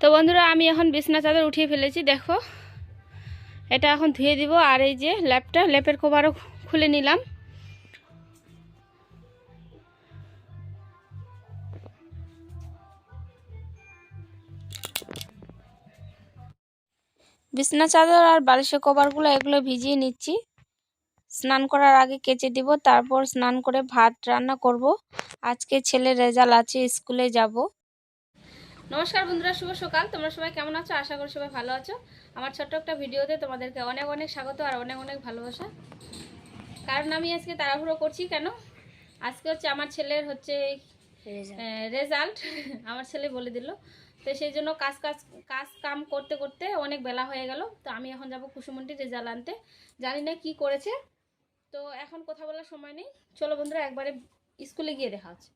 তো বন্ধুরা, আমি এখন বিছনা চাদর উঠিয়ে ফেলেছি, দেখো। এটা এখন ধুয়ে দিব, আর এই যে ল্যাপটা, ল্যাপের কভারও খুলে নিলাম। বিছনা চাদর আর বালিশের কভারগুলো এগুলো ভিজিয়ে নিচ্ছি। স্নান করার আগে কেচে দিব, তারপর স্নান করে ভাত রান্না করব। আজকে ছেলে রেজাল্ট আছে, স্কুলে যাব। নমস্কার বন্ধুরা শুভ সকাল। তোমরা সবাই কেমন আছো? আশা করি সবাই ভালো আছো। আমার ছোট্ট একটা ভিডিওতে তোমাদেরকে অনেক অনেক স্বাগত আর অনেক অনেক ভালোবাসা। কারণ আমি আজকে তাড়াহুড়ো করছি কেন? আজকে হচ্ছে আমার ছেলের হচ্ছে রেজাল্ট আমার ছেলে বলে দিল। তো সেই জন্য কাজ কাজ কাজ কাম করতে করতে অনেক বেলা হয়ে গেল। তো আমি এখন যাব কুসুমন্টির রেজাল্ট আনতে। জানি না কি করেছে। তো এখন কথা বলার সময় নেই। চলো বন্ধুরা একবারে স্কুলে গিয়ে দেখা হচ্ছে।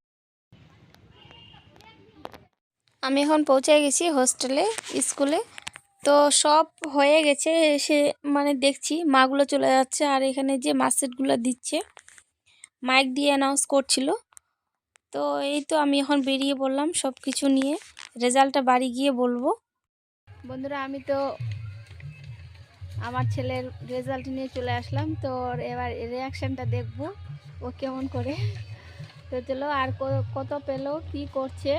আমি এখন পৌঁছে গেছি হোস্টেলে, স্কুলে। তো সব হয়ে গেছে সে মানে দেখছি মাগুলো চলে যাচ্ছে আর এখানে যে মার্কশিটগুলো দিচ্ছে, মাইক দিয়ে অ্যানাউন্স করছিল। তো এই তো আমি এখন বেরিয়ে পড়লাম সব কিছু নিয়ে, রেজাল্টটা বাড়ি গিয়ে বলব। বন্ধুরা, আমি তো আমার ছেলের রেজাল্ট নিয়ে চলে আসলাম, তো এবার রিয়াকশানটা দেখব, ও কেমন করে। তো চলো, আর কত পেল, কি করছে?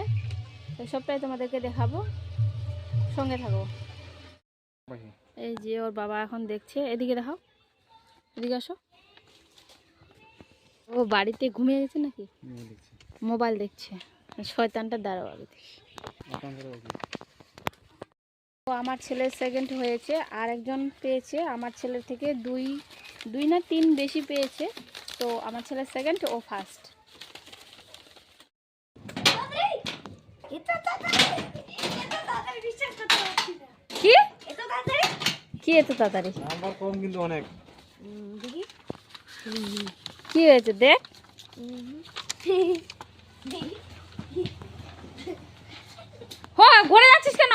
তো সবটাই তোমাদেরকে দেখাবো। সঙ্গে থাকো। এই যে ওর বাবা এখন দেখছে। এদিকে দেখাও। এদিকে আসো। ও বাড়িতে ঘুমিয়ে গেছে নাকি? মোবাইল দেখছে। শয়তানটা দাঁড়াও তো আমার ছেলে সেকেন্ড হয়েছে। আর একজন পেয়েছে। আমার ছেলের থেকে দুই দুই না তিন বেশি পেয়েছে। তো আমার ছেলে সেকেন্ড ও ফার্স্ট কি কি এত তাড়াতাড়ি? নাম্বার কম কিন্তু অনেক। কি হয়েছে দেখ। হ্যাঁ ঘুরে যাচ্ছিস কেন?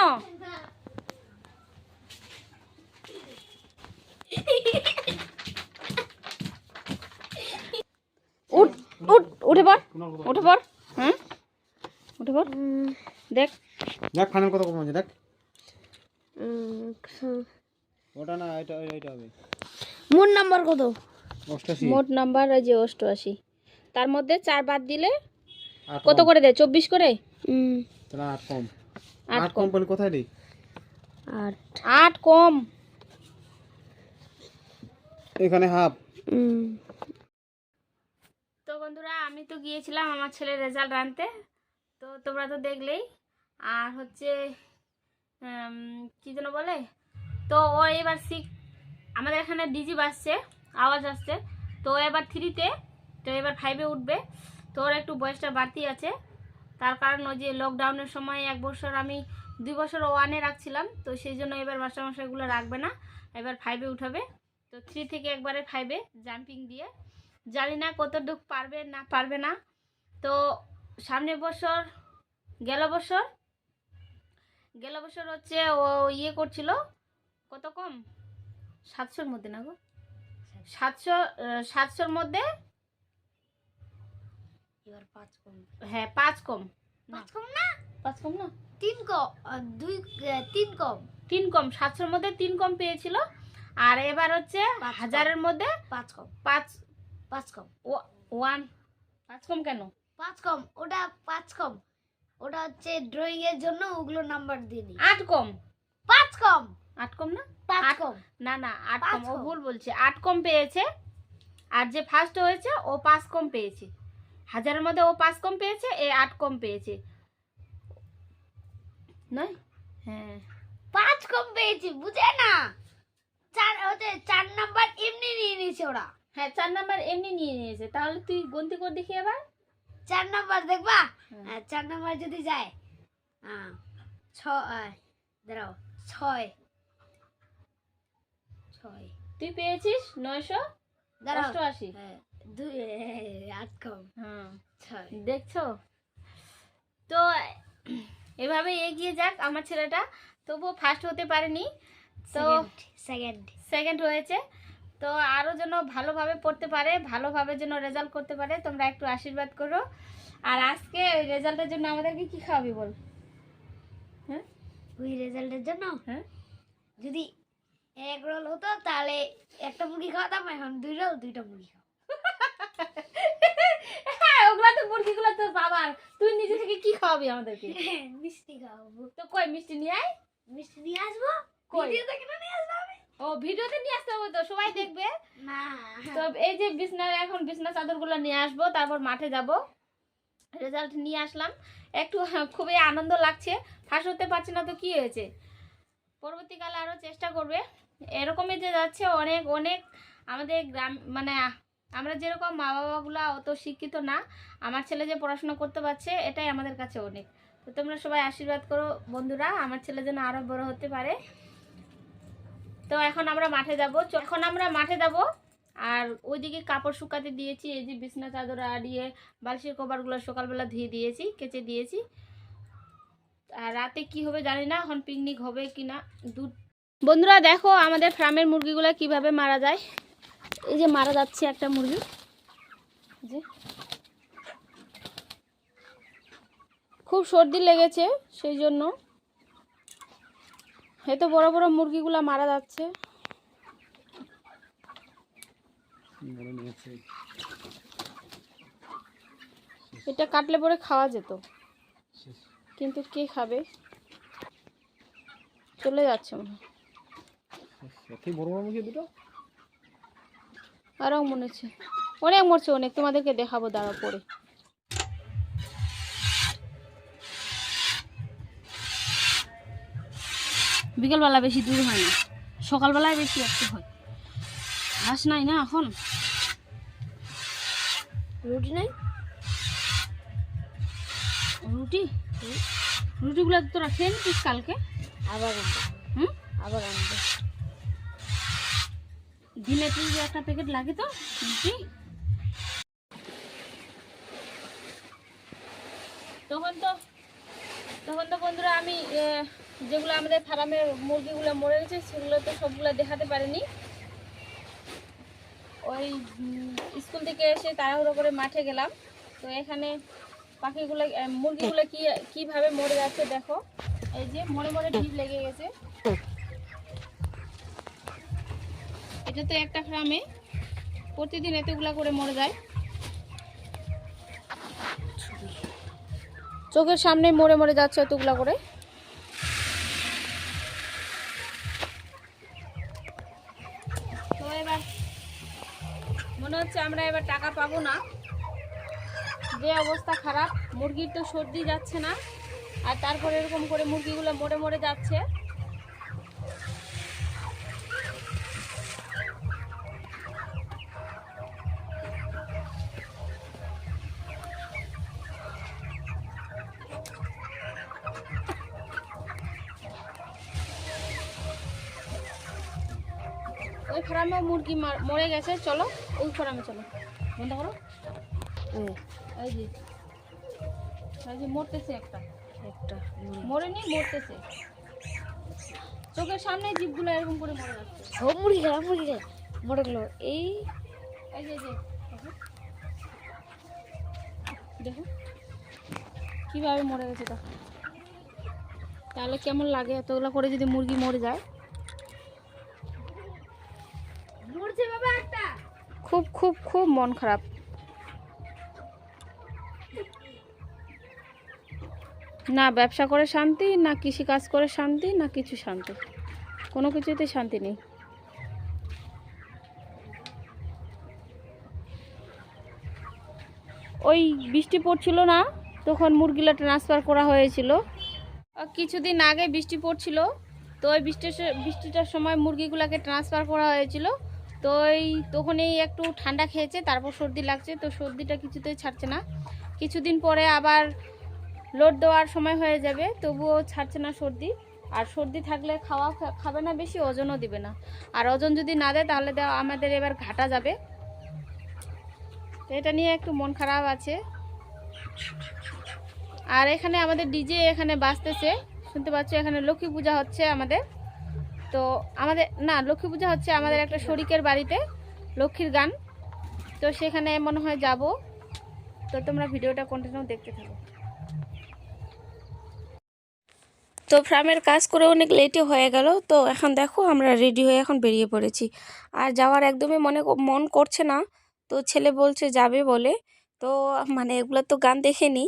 উঠ উঠ উঠে পড় উঠে পড়। হ্যাঁ উঠে পড়। দেখ। দেখ ফাইনাল কত কম আছে দেখ। ওটা না এটা এটা হবে। মোট নাম্বার কত? অষ্টাশি। মোট নাম্বার ওই যে অষ্টআশি। তার মধ্যে চার বাদ দিলে কত করে দেয়? চব্বিশ করে? তাহলে আট কম। আট আট কম। পেলে কোথায় দিই আট। আট কম। এখানে হাফ। তো বন্ধুরা আমি তো গিয়েছিলাম আমার ছেলের রেজাল্ট আনতে। তো তোমরা তো দেখলেই। আর হচ্ছে কি যেন বলে? তো ও এবার সিক আমাদের এখানে ডিজি বাজছে, আওয়াজ আসছে। তো এবার থ্রিতে তো এবার ফাইভে উঠবে। তো ওর একটু বয়সটা বাড়তি আছে। তার কারণ ওই যে লকডাউনের সময় এক বছর আমি দুই বছর ওয়ানে রাখছিলাম, তো সেই জন্য এবার মাস্টারমশাইগুলো রাখবে না। এবার ফাইভে উঠাবে। তো থ্রি থেকে একবারে ফাইভে জাম্পিং দিয়ে। জানি না কতটুক পারবে না পারবে না। তো সামনের বছর, গেল বছর গেল বছর হচ্ছে ও ইয়ে করছিল কত কম? সাতশোর মধ্যে না গো? সাতশো। সাতশোর মধ্যে? এবার পাঁচ কম। হ্যাঁ পাঁচ কম। পাঁচ কম না? পাঁচ কম না? তিন কম দুই তিন কম। তিন কম সাতশোর মধ্যে তিন কম পেয়েছিল। আর এবার হচ্ছে হাজারের মধ্যে পাঁচ কম। পাঁচ পাঁচ কম। ও- ওয়ান। পাঁচ কম কেন? পাঁচ কম ওটা পাঁচ কম। ওটা হচ্ছে ড্রয়িং এর জন্য ওগুলো নাম্বার দিয়ে নি আট কম। পাঁচ কম। আট কম না? আট- কম। না না আট কম। ও ভুল বলছে। আট কম পেয়েছে। আর যে ফার্স্ট হয়েছে ও পাঁচ কম পেয়েছে। হাজারের মধ্যে ও পাঁচ কম পেয়েছে এ আট কম পেয়েছে। নয়? হ্যাঁ। পাঁচ কম পেয়েছি বুঝে না? চার হচ্ছে চার নাম্বার এমনি নিয়ে নিয়েছে ওরা। হ্যাঁ চার নাম্বার এমনি নিয়ে নিয়েছে। তাহলে তুই গন্তি করে দেখি এবার। চার নাম্বার দেখবা? হ্যাঁ, চার নাম্বার যদি যায় হ্যাঁ ছ দাঁড়াও ছয় ছয়। তুই পেয়েছিস নয়শো? অষ্টআশি। হ্যাঁ, দুই আট কম। হ্যাঁ। ছয়। দেখছ? তো এভাবে এগিয়ে যাক আমার ছেলেটা। তবুও ফার্স্ট হতে পারেনি। তো সেকেন্ড সেকেন্ড হয়েছে। তো আরও যেন ভালোভাবে পড়তে পারে ভালোভাবে যেন রেজাল্ট করতে পারে তোমরা একটু আশীর্বাদ করো। আর আজকে ওই রেজাল্টের জন্য আমাদেরকে কি খাওয়াবি বল? হ্যাঁ? ওই রেজাল্টের জন্য? হ্যাঁ। যদি এক রোল হতো তাহলে একটা মুরগি খাওয়াতাম এখন দুই রোল দুইটা মুরগি হ্যাঁ ওগুলা তো মুরগিগুলো তো বাবার। তুই নিজে থেকে কি খাওয়াবি আমাদেরকে? মিষ্টি খাওয়াবো। তো কই মিষ্টি নিয়ে আয়? মিষ্টি নিয়ে আসব? কই? ভিডিও নিয়ে আসব আমি? ও ভিডিওতে নিয়ে আসতে হবে তো সবাই দেখবে। না। তো এই যে বিছনার এখন বিছনা চাদরগুলো নিয়ে আসব তারপর মাঠে যাব। রেজাল্ট নিয়ে আসলাম। একটু খুবই আনন্দ লাগছে। ফাঁস হতে পারছে না তো কি হয়েছে? পরবর্তীকালে আরও চেষ্টা করবে। এরকমই যে যাচ্ছে অনেক অনেক আমাদের গ্রাম মানে আমরা যেরকম মা বাবাগুলো অত শিক্ষিত না, আমার ছেলে যে পড়াশোনা করতে পারছে, এটাই আমাদের কাছে অনেক। তো তোমরা সবাই আশীর্বাদ করো বন্ধুরা, আমার ছেলে যেন আরও বড় হতে পারে। তো এখন আমরা মাঠে যাব। এখন আমরা মাঠে যাব। আর ওইদিকে কাপড় শুকাতে দিয়েছি, এই যে বিছনা চাদর আড়িয়ে বালিশের কভারগুলো সকালবেলা ধুয়ে দিয়েছি, কেচে দিয়েছি। রাতে কি হবে জানি না এখন পিকনিক হবে কি না দুধ বন্ধুরা দেখো আমাদের ফার্মের মুরগিগুলো কীভাবে মারা যায়। এই যে মারা যাচ্ছে একটা মুরগি। যে। খুব সর্দি লেগেছে সেই জন্য। এত বড় বড় মুরগিগুলো মারা যাচ্ছে। এটা কাটলে পরে খাওয়া যেত। কিন্তু কে খাবে? চলে যাচ্ছে মনে দুটো? আরও মনে হচ্ছে। অনেক মরছে অনেক। তোমাদেরকে দেখাবো দাঁড়া পরে। বিকেলবেলা বেশি দূর হয় না। সকালবেলায় বেশি একটু হয়। ঘাস নাই না এখন? রুটি নাই? রুটি। রুটিগুলো তো রাখেন ঠিক কালকে। আবার আনব। হুম? আবার আনব। দিনে তুই যে একটা প্যাকেট লাগে তো রুটি। তখন তো তখন তো বন্ধুরা আমি যেগুলো আমাদের ফার্মের মুরগিগুলো মরে গেছে সেগুলো তো সবগুলো দেখাতে পারিনি। ওই স্কুল থেকে এসে তাড়াহুড়ো করে মাঠে গেলাম। তো এখানে পাখিগুলো মুরগিগুলো কি, কীভাবে মরে যাচ্ছে দেখো। এই যে মরে মরে ঢিপ লেগে গেছে। এটা তো একটা গ্রামে প্রতিদিন এতগুলা করে মরে যায়। চোখের সামনে মরে মরে যাচ্ছে এতগুলা করে। মনে হচ্ছে আমরা এবার টাকা পাবো না। যে অবস্থা খারাপ, মুরগির তো সর্দি যাচ্ছে না। আর তারপরে এরকম করে মুরগিগুলো মরে মরে যাচ্ছে। ওই ফার্মে মুরগি মার- গেছে, চলো, ওই ফার্মে চলো। বন্ধ করো। এই যে এই যে মরতেছে একটা। একটা মরেনি মরতেছে। চোখের সামনে জীবগুলো এরকম করে মরে যাচ্ছে। ও মুরগি খেলা মুরগি খেলা মরে গেলো। এই এই যে যে দেখো। কীভাবে মরে গেছে দেখো তাহলে কেমন লাগে? এতগুলো করে যদি মুরগি মরে যায়। খুব খুব খুব মন খারাপ। না ব্যবসা করে শান্তি, না কৃষি কাজ করে শান্তি, না কিছু শান্তি। কোনো কিছুতে শান্তি নেই। ওই বৃষ্টি পড়ছিল না, তখন মুরগিলা ট্রান্সফার করা হয়েছিল। কিছুদিন আগে বৃষ্টি পড়ছিল, তো ওই বৃষ্টির বৃষ্টিটার সময় মুরগিগুলোকে ট্রান্সফার করা হয়েছিল। তো ওই তখনই একটু ঠান্ডা খেয়েছে, তারপর সর্দি লাগছে, তো সর্দিটা কিছুতেই ছাড়ছে না। কিছুদিন পরে আবার লোড দেওয়ার সময় হয়ে যাবে, তবুও ছাড়ছে না সর্দি। আর সর্দি থাকলে খাওয়া খাবে না বেশি, ওজনও দিবে না। আর ওজন যদি না দেয়, তাহলে আমাদের এবার ঘাটা যাবে। এটা নিয়ে একটু মন খারাপ আছে। আর এখানে আমাদের ডিজে এখানে বাজতেছে। শুনতে পাচ্ছ, এখানে লক্ষ্মী পূজা হচ্ছে আমাদের। তো আমাদের, না, লক্ষ্মী পূজা হচ্ছে আমাদের একটা শরিকের বাড়িতে, লক্ষ্মীর গান। তো সেখানে মনে হয় যাব। তো তোমরা ভিডিওটা কন্টিনিউ দেখতে থাকো। তো ফ্রামের কাজ করে অনেক লেটে হয়ে গেল। তো এখন দেখো আমরা রেডি হয়ে এখন বেরিয়ে পড়েছি। আর যাওয়ার একদমই মনে মন করছে না। তো ছেলে বলছে, যাবে বলে। তো মানে এগুলো তো গান দেখেনি।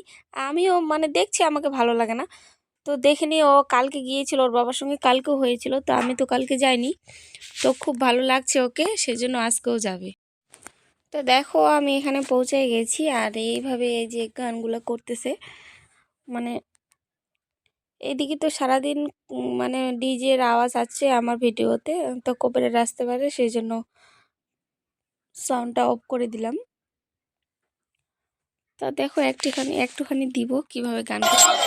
আমিও মানে দেখছি, আমাকে ভালো লাগে না। তো দেখে দেখেনি, ও কালকে গিয়েছিল, ওর বাবার সঙ্গে কালকেও হয়েছিল। তো আমি তো কালকে যাইনি। তো খুব ভালো লাগছে ওকে, সেজন্য আজকেও যাবে। তো দেখো, আমি এখানে পৌঁছে গেছি। আর এইভাবে এই যে গানগুলো করতেছে মানে এদিকে তো সারাদিন মানে ডিজের আওয়াজ আছে আমার ভিডিওতে, তো কপিরাইট আসতে পারে, সেই জন্য সাউন্ডটা অফ করে দিলাম। তা দেখো একটুখানি একটুখানি দিব কীভাবে গান করছে